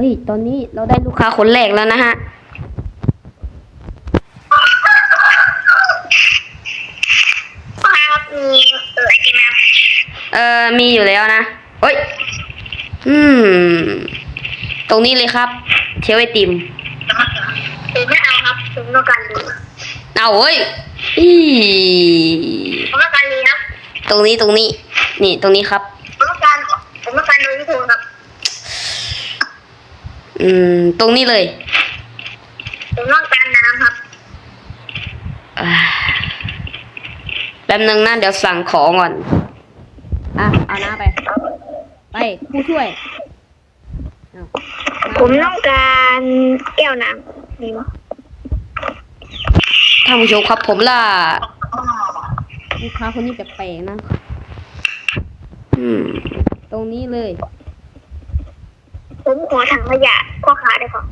ฮ้ย ตอนนี้เราได้ลูกค้าคนแรกแล้วนะฮะครับมีเออไอติมครับเอ่อมีอยู่แล้วนะเฮ้ย อืม ตรงนี้เลยครับ เทียวไอติม ผมไม่เอาครับผมต้องการดูเอาเฮ้ยอีผมต้องการดูครับ ตรงนี้ตรงนี้ นี่ตรงนี้ครับ ผมต้องการผมต้องการดูที่ถูกครับ อืม ตรงนี้เลย ผมต้องการน้ำครับ อ่าแป๊บนึงนะเดี๋ยวสั่งของก่อน อะ เอาหน้าไป ไป ผู้ช่วยเอาผมต้องการแก้วน้ำมีมั้ยท่านผู้ชมครับผมล่ะ ลูกค้าคนนี้แปลกๆนะ อืม ตรงนี้เลย ผมขอถังขยะพ่อค้าได้ก่อน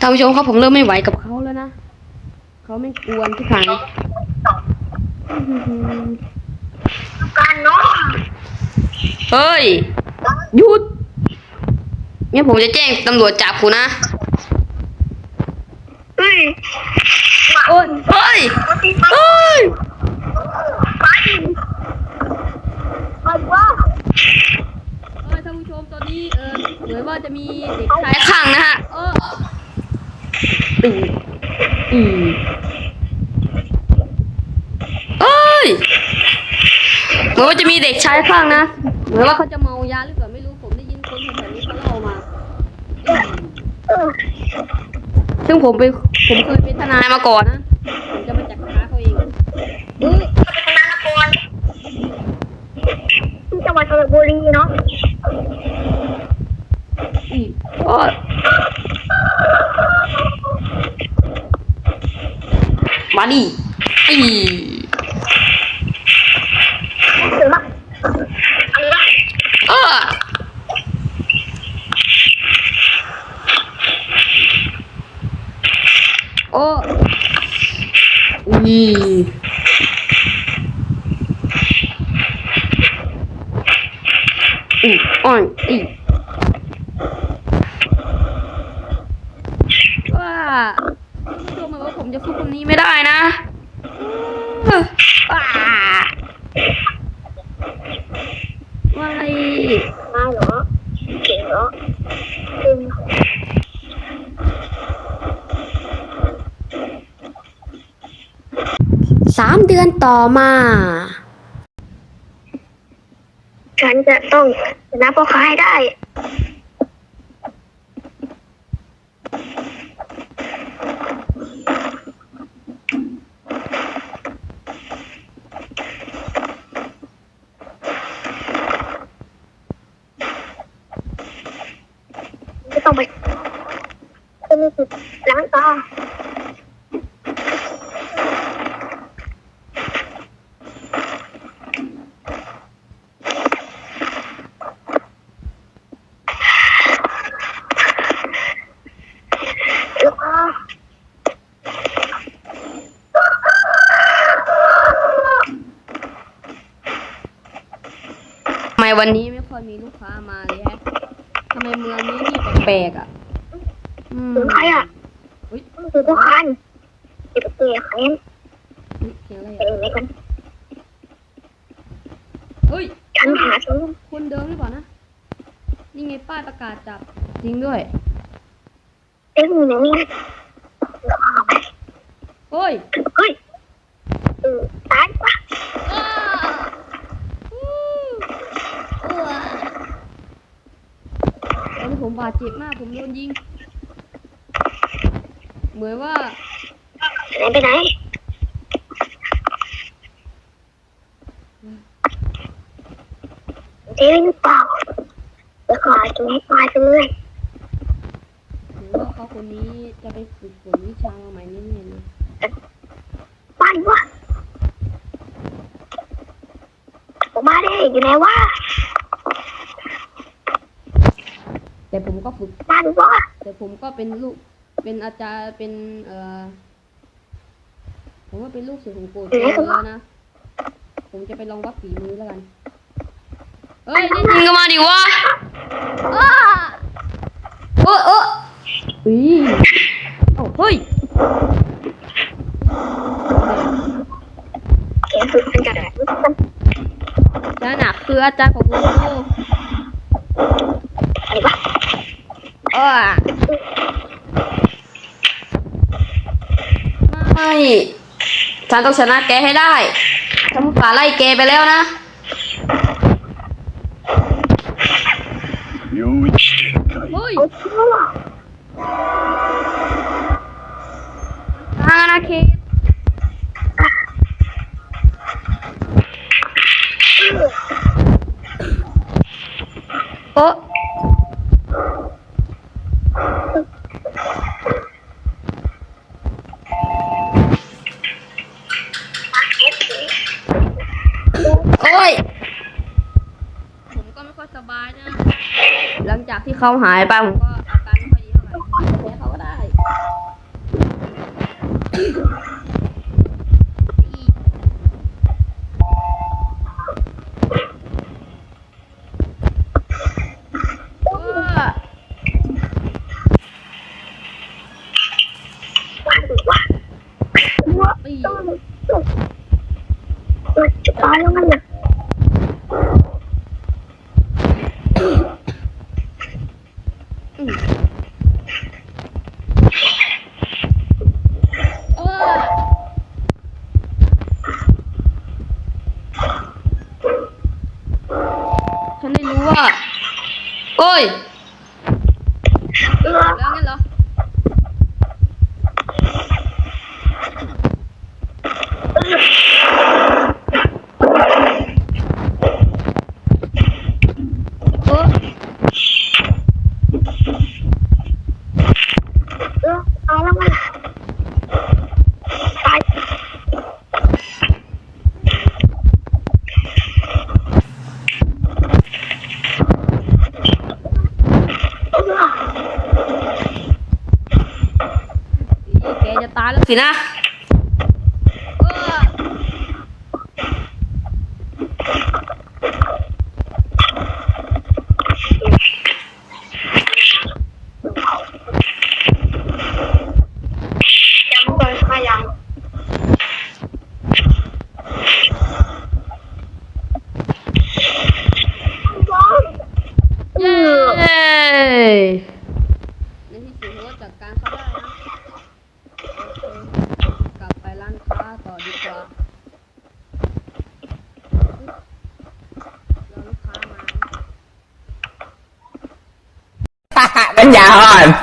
ท่านผู้ชมครับผมเริ่มไม่ไหวกับเขาแล้วนะเขาไม่กวนที่ผ่านต้องการเนาะเฮ้ยหยุดงั้นผมจะแจ้งตำรวจจับคุณนะเฮ้ยโอ้ยเฮ้ยปฏิบัติเฮ้ยไปไปว่าเอ้ยท่านผู้ชมตอนนี้เออเหมือนว่าจะมีเด็กชายข้างนะฮะเออตีอีเอ้ยเหมือนว่าจะมีเด็กชายข้างนะเหมือนว่าเขาจะเมายาหรือเปล่าไม่รู้ผมได้ยินคนแถวๆนี้เขาเล่ามาเออซึ่งผมไปผมเคยเป็นทนายมาก่อนนะผมจะมาจัดการเขาเองเอ้ยเป็นนานครที่จังหวัดสระบุรีเนาะอี โอ้มาดิอีถือว่าอันนี้เออโอ้อีอี อ่อนอีว่าคุณผู้ชมบอกว่าผมจะพูดคำนี้ไม่ได้นะเอ้อว้าว่าไงมาเหรอเก่งเหรอจริงสามเดือนต่อมา ฉันจะต้องชนะพ่อค้าให้ได้ ไม่ต้องไป เป็นจุดล้างตาแล้วก็ทำไมวันนี้ไม่ค่อยมีลูกค้ามาเลยฮะทำไมเมืองนี้นี่แปลกๆอะ อืมถึงใครอะอุ้ยมันคือพ่อค้านี่เก็บเตียใครอุ๊ยเสียงอะไรไปอะไหนกันเฮ้ยฉันหาฉันคนเดิมหรือเปล่านะ นี่ไงป้ายประกาศจับ จริงด้วยเอ็งอยู่ไหนเนี่ยเฮ้ยเฮ้ยเออตายปะอ้าอู้อ้วตอนนี้ผมบาดเจ็บมาก ผมโดนยิง เหมือนว่าไหนไปไหนเจ๊หรือเปล่าเดี๋ยวขอกินให้ตายไปเลยหรือว่าเขาคนนี้จะไปฝึกฝนวิชามาใหม่นี่เนี่ยนะบ้านวะออกมาได้อยู่ไหนวะแต่ผมก็ฝึกบ้านวะแต่ผมก็เป็นลูก เป็นอาจารย์เป็นเอ่อผมว่าเป็นลูกศิษย์ของปู่โตแล้วนะ ผมจะไปลองวัดฝีมือแล้วกัน เฮ้ยนี่ยิงกันมาดิวะว้าโอ้โอ้อุ้ยโอ้เฮ้ยเขียนสุดเป็นกระดาษนั่นน่ะคืออาจารย์ของกูอะไรวะอ้าไม่ ฉันต้องชนะแกให้ได้ฉันฝ่าไล่แกไปแล้วนะเฮ้ยทางนาเขตโอ้ ก็สบายนะ หลังจากที่เขาหายไปผมก็อาการไม่ค่อยดีเท่าไหร่แพ้เขาก็ได้ ว่าดูว่าว่าต้องจุดจุดตายแล้วมันน่ะ เออฉันได้รู้ว่า โอ้ย เออ แล้วงั้นเหรอ เออ เออตายแล้วมันตาย แกจะตายแล้วสินะเออ ยังไม่โดนฆ่ายัง เย้ในที่สุดเราก็จัดการเขาได้นะ โอเค กลับไปร้านค้าต่อดีกว่าเรา ลู